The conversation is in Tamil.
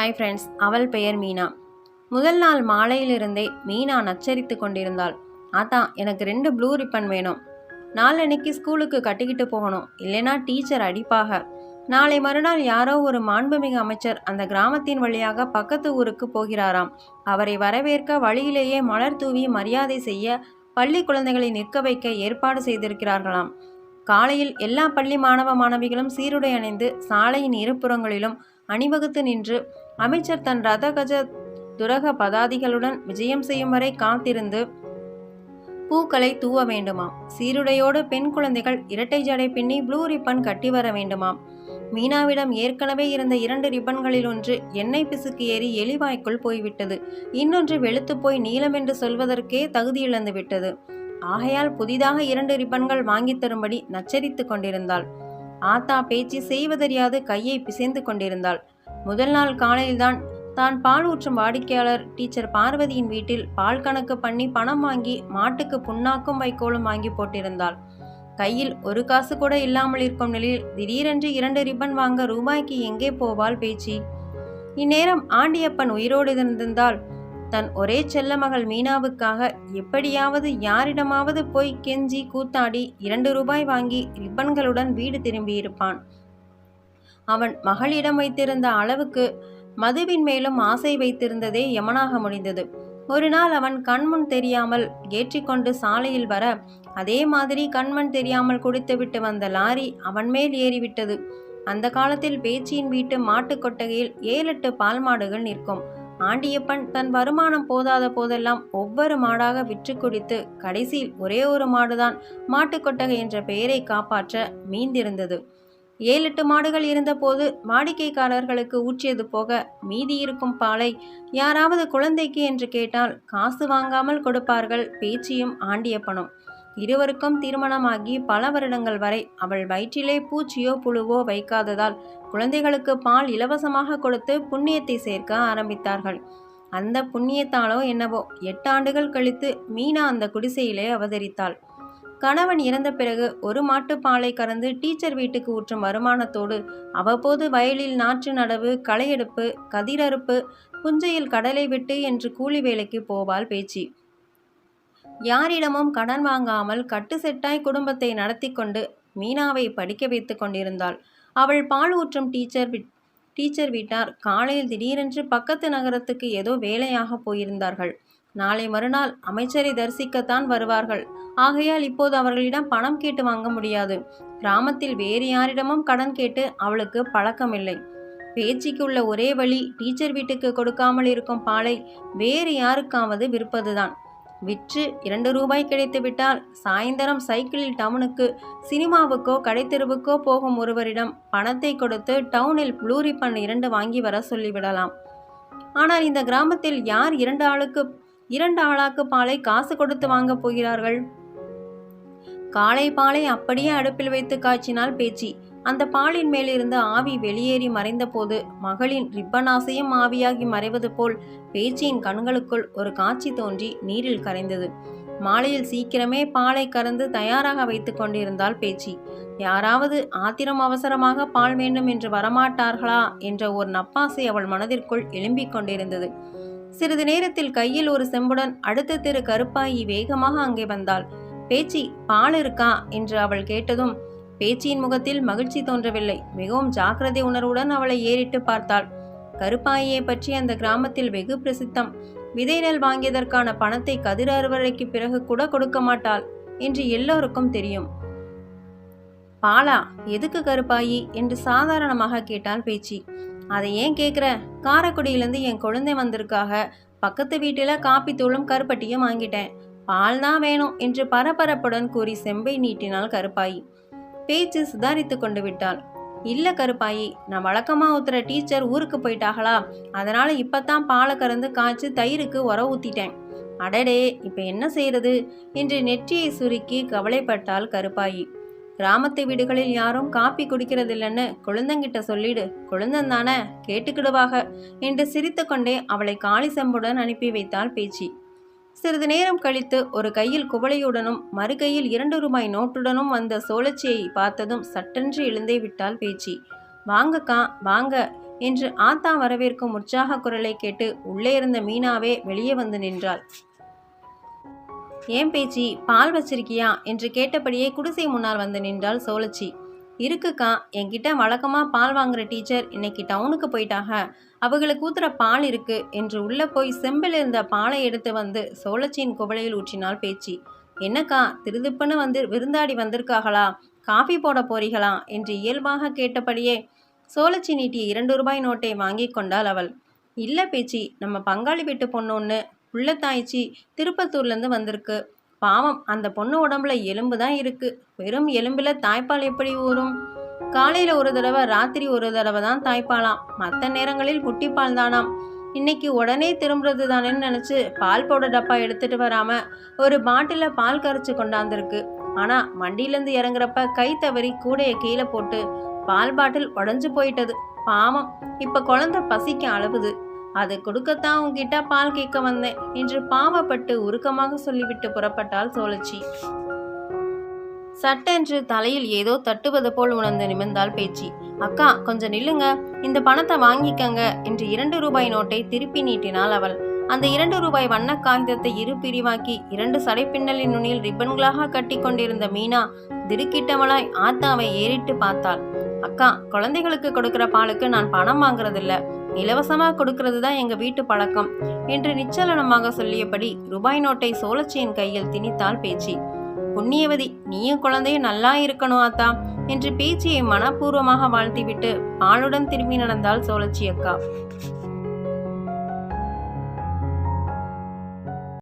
ஹாய் ஃப்ரெண்ட்ஸ் அவள் பெயர் மீனா. முதல் நாள் மாலையிலிருந்தே மீனா நச்சரித்து கொண்டிருந்தாள். ஆத்தா எனக்கு ரெண்டு ப்ளூ ரிப்பன் வேணும். நாளன்னைக்கு ஸ்கூலுக்கு கட்டிக்கிட்டு போகணும். இல்லைனா டீச்சர் அடிப்பாக. நாளை மறுநாள் யாரோ ஒரு மாண்புமிகு அமைச்சர் அந்த கிராமத்தின் வழியாக பக்கத்து ஊருக்கு போகிறாராம். அவரை வரவேற்க வழியிலேயே மலர் தூவி மரியாதை செய்ய பள்ளி குழந்தைகளை நிற்க வைக்க ஏற்பாடு செய்திருக்கிறார்களாம். காலையில் எல்லா பள்ளி மாணவ மாணவிகளும் சீருடை அணிந்து சாலையின் இருபுறங்களிலும் அணிவகுத்து நின்று அமைச்சர் தன் ரதகஜ துரக பதாதிகளுடன் விஜயம் செய்யும் வரை காத்திருந்து பூக்களை தூவ வேண்டுமாம். சீருடையோடு பெண் குழந்தைகள் இரட்டை ஜடை பின்னி ப்ளூ ரிப்பன் கட்டி வர வேண்டுமாம். மீனாவிடம் ஏற்கனவே இருந்த இரண்டு ரிப்பன்களில் ஒன்று எண்ணெய் பிசுக்கு ஏறி எலிவாய்க்குள் போய்விட்டது. இன்னொன்று வெளுத்து போய் நீளம் என்று சொல்வதற்கே தகுதியிழந்து விட்டது. ஆகையால் புதிதாக இரண்டு ரிப்பன்கள் வாங்கித் தரும்படி நச்சரித்து கொண்டிருந்தாள். ஆத்தா பேச்சு செய்வதறியாது கையை பிசைந்து கொண்டிருந்தாள். முதல் நாள் காலையில்தான் தான் பால் ஊற்றும் வாடிக்கையாளர் டீச்சர் பார்வதியின் வீட்டில் பால் கணக்கு பண்ணி பணம் வாங்கி மாட்டுக்கு புண்ணாக்கும் வைக்கோலும் வாங்கி போட்டிருந்தாள். கையில் ஒரு காசு கூட இல்லாமல் இருக்கும் நிலையில் திடீரென்று இரண்டு ரிப்பன் வாங்க ரூபாய்க்கு எங்கே போவாள் பேச்சு. இந்நேரம் ஆண்டியப்பன் உயிரோடு இருந்திருந்தால் தன் ஒரே செல்ல மகள் மீனாவுக்காக எப்படியாவது யாரிடமாவது போய் கெஞ்சி கூத்தாடி இரண்டு ரூபாய் வாங்கி ரிப்பன்களுடன் வீடு திரும்பியிருப்பான். அவன் மகளிடம் வைத்திருந்த அளவுக்கு மதுவின் மேலும் ஆசை வைத்திருந்ததே யமனாக முடிந்தது. ஒரு நாள் அவன் கண்முன் தெரியாமல் ஏற்றிக்கொண்டு சாலையில் வர அதே மாதிரி கண்மண் தெரியாமல் குடித்துவிட்டு வந்த லாரி அவன் மேல் ஏறிவிட்டது. அந்த காலத்தில் பேச்சியின் வீட்டு மாட்டுக் கொட்டகையில் ஏழெட்டு பால் மாடுகள் நிற்கும். ஆண்டியப்பன் தன் வருமானம் போதாத போதெல்லாம் ஒவ்வொரு மாடாக விற்று குடித்து கடைசியில் ஒரே ஒரு மாடுதான் மாட்டுக் கொட்டகை என்ற பெயரை காப்பாற்ற மீந்திருந்தது. ஏழு எட்டு மாடுகள் இருந்தபோது வாடிக்கைக்காரர்களுக்கு ஊற்றியது போக மீதி இருக்கும் பாலை யாராவது குழந்தைக்கு? என்று கேட்டால் காசு வாங்காமல் கொடுப்பார்கள் பேச்சியும் ஆண்டியப்பனும். இருவருக்கும் திருமணமாகி பல வருடங்கள் வரை அவள் வயிற்றிலே பூச்சியோ புழுவோ வைக்காததால் குழந்தைகளுக்கு பால் இலவசமாக கொடுத்து புண்ணியத்தை சேர்க்க ஆரம்பித்தார்கள். அந்த புண்ணியத்தாலோ என்னவோ எட்டாண்டுகள் கழித்து மீனா அந்த குடிசையிலே அவதரித்தாள். கணவன் இறந்த பிறகு ஒரு மாட்டுப் பாலை கறந்து டீச்சர் வீட்டுக்கு ஊற்றும் வருமானத்தோடு அவ்வப்போது வயலில் நாற்று நடவு களையெடுப்பு கதிரறுப்பு புஞ்சையில் கடலை விட்டு என்று கூலி வேலைக்கு போவாள் பேச்சு. யாரிடமும் கடன் வாங்காமல் கட்டு செட்டாய் குடும்பத்தை நடத்தி கொண்டு மீனாவை படிக்க வைத்து கொண்டிருந்தாள். அவள் பால் ஊற்றும் டீச்சர் டீச்சர் வீட்டார் காலையில் திடீரென்று பக்கத்து நகரத்துக்கு ஏதோ வேலையாக போயிருந்தார்கள். நாளை மறுநாள் அமைச்சரை தரிசிக்கத்தான் வருவார்கள். ஆகையால் இப்போது அவர்களிடம் பணம் கேட்டு வாங்க முடியாது. கிராமத்தில் வேறு யாரிடமும் கடன் கேட்டு அவளுக்கு பழக்கமில்லை. பேச்சுக்கு உள்ள ஒரே வழி டீச்சர் வீட்டுக்கு கொடுக்காமல் இருக்கும் பாலை வேறு யாருக்காவது விற்பதுதான். விற்று இரண்டு ரூபாய் கிடைத்துவிட்டால் சாயந்தரம் சைக்கிளில் டவுனுக்கு சினிமாவுக்கோ கடைத்தெருவுக்கோ போகும் ஒருவரிடம் பணத்தை கொடுத்து டவுனில் ப்ளூரி பண் இரண்டு வாங்கி வர சொல்லிவிடலாம். ஆனால் இந்த கிராமத்தில் யார் இரண்டு ஆளுக்கு இரண்டு ஆளாக்கு பாலை காசு கொடுத்து வாங்கப் போகிறார்கள். காளை பாலை அப்படியே அடுப்பில் வைத்து காய்ச்சினால் பேச்சு. அந்த பாலின் மேலிருந்து ஆவி வெளியேறி மறைந்தபோது மகளின் ரிப்பனாசையும் ஆவியாகி மறைவது போல் பேச்சியின் கண்களுக்குள் ஒரு காட்சி தோன்றி நீரில் கரைந்தது. மாலையில் சீக்கிரமே பாலை கறந்து தயாராக வைத்து கொண்டிருந்தாள் பேச்சி. யாராவது ஆத்திரம் அவசரமாக பால் வேண்டும் என்று வரமாட்டார்களா என்ற ஒரு நப்பாசை அவள் மனதிற்குள் எழும்பிக் கொண்டிருந்தது. சிறிது நேரத்தில் கையில் ஒரு செம்புடன் அடுத்த திரு கருப்பாயி வேகமாக அங்கே வந்தாள். பேச்சி பால் இருக்கா? என்று அவள் கேட்டதும் பேச்சியின் முகத்தில் மகிழ்ச்சி தோன்றவில்லை. மிகவும் ஜாக்கிரதை உணர்வுடன் அவளை ஏறிட்டு பார்த்தாள். கருப்பாயியை பற்றி அந்த கிராமத்தில் வெகு பிரசித்தம். விதை நெல் வாங்கியதற்கான பணத்தை கதிர் அறுவடைக்கு பிறகு கூட கொடுக்க மாட்டாள் என்று எல்லோருக்கும் தெரியும். பாலா எதுக்கு கருப்பாயி? என்று சாதாரணமாக கேட்டாள் பேச்சி. அதை ஏன் கேட்குற காரைக்குடியிலேருந்து என் குழந்தை வந்திருக்காக. பக்கத்து வீட்டில் காப்பித்தூளும் கருப்பட்டியும் வாங்கிட்டேன். பால் தான் வேணும் என்று பரபரப்புடன் கூறி செம்பை நீட்டினாள் கருப்பாயி. பேச்சு சுதாரித்து கொண்டு விட்டாள். இல்லை கருப்பாயி நான் வழக்கமாக ஊத்துற டீச்சர் ஊருக்கு போயிட்டாங்களா அதனால் இப்போ தான் பாலை கறந்து காய்ச்சி தயிருக்கு உர ஊற்றிட்டேன் அடடே இப்போ என்ன செய்கிறது என்று நெற்றியை சுருக்கி கவலைப்பட்டாள் கருப்பாயி. கிராமத்து வீடுகளில் யாரும் காப்பி குடிக்கிறதில்லைன்னு குழந்தைங்கிட்ட சொல்லிடு குழந்தந்தானே? கேட்டுக்கிடுவாக என்று சிரித்துக்கொண்டே அவளை காளி செம்புடன் அனுப்பி வைத்தாள் பேச்சி. சிறிது நேரம் கழித்து ஒரு கையில் குவளையுடனும் மறு கையில் இரண்டு ரூபாய் நோட்டுடனும் வந்த சோழச்சியை பார்த்ததும் சட்டென்று எழுந்தே விட்டாள் பேச்சி. வாங்கக்கா வாங்க என்று ஆத்தா வரவேற்கும் உற்சாக குரலை கேட்டு உள்ளே இருந்த மீனாவே வெளியே வந்து நின்றாள். ஏன் பேச்சி பால் வச்சிருக்கியா? என்று கேட்டபடியே குடிசை முன்னால் வந்து நின்றாள் சோழச்சி. இருக்குக்கா என்கிட்ட வழக்கமாக பால் வாங்குற டீச்சர் இன்னைக்கு டவுனுக்கு போயிட்டாங்க அவங்களுக்கு ஊத்துற பால் இருக்கு என்று உள்ளே போய் செம்பில் இருந்த பாலை எடுத்து வந்து சோழச்சியின் குவளையில் ஊற்றினாள் பேச்சி. என்னக்கா திருதுப்புன்னு வந்து விருந்தாடி வந்திருக்காங்களா காஃபி போட போறீங்களா என்று இயல்பாக கேட்டபடியே சோழச்சி நீட்டிய இரண்டு ரூபாய் நோட்டை வாங்கி கொண்டாள் அவள். இல்லை பேச்சி நம்ம பங்காளி வீட்டு பொண்ணு ஒன்று உள்ளத்தாய்ச்சி. திருப்பத்தூர்லேருந்து வந்திருக்கு. பாவம் அந்த பொண்ணு உடம்புல எலும்பு தான் இருக்குது வெறும் எலும்பில் தாய்ப்பால் எப்படி ஊறும்? காலையில் ஒரு தடவை ராத்திரி ஒரு தடவை தான் தாய்ப்பாலாம். மற்ற நேரங்களில் குட்டிப்பால் தானாம். இன்னைக்கு உடனே திரும்புறது தானேன்னு நினச்சி பால் போட டப்பா எடுத்துகிட்டு வராமல் ஒரு பாட்டிலில் பால் கரைச்சி கொண்டாந்துருக்கு. ஆனால் வண்டியிலேருந்து இறங்குறப்ப கை தவறி கூடையை கீழே போட்டு பால் பாட்டில் உடஞ்சு போயிட்டது. பாவம் இப்போ குழந்தை பசிக்க அளவுது. அது கொடுக்கத்தான் உன்கிட்ட பால் கேட்க வந்தேன் என்று பாவப்பட்டு உருக்கமாக சொல்லிவிட்டு புறப்பட்டாள் சோழச்சி. சட்டென்று தலையில் ஏதோ தட்டுவது போல் உணர்ந்து நிமிர்ந்தாள் பேச்சி. அக்கா கொஞ்சம் நில்லுங்க. இந்த பணத்தை வாங்கிக்கங்க என்று இரண்டு ரூபாய் நோட்டை திருப்பி நீட்டினாள் அவள். அந்த இரண்டு ரூபாய் வண்ண காகிதத்தை இரு பிரிவாக்கி இரண்டு சடைப்பின்னலின் நுனியில் ரிப்பன்களாக கட்டி கொண்டிருந்த மீனா திடுக்கிட்டவளாய் ஆத்தாவை ஏறிட்டு பார்த்தாள். அக்கா குழந்தைகளுக்கு கொடுக்கிற பாலுக்கு நான் பணம் வாங்குறதில்ல. இலவசமாக கொடுக்கறது தான் எங்கள் வீட்டு பழக்கம் என்று நிச்சலனமாக சொல்லியபடி ரூபாய் நோட்டை சோழச்சியின் கையில் திணித்தாள் பேச்சி. புண்ணியவதி நீயும் குழந்தையும் நல்லா இருக்கணும் ஆத்தா என்று பேச்சியை மனப்பூர்வமாக வாழ்த்திவிட்டு ஆளுடன் திரும்பி நடந்தாள் சோழச்சி அக்கா.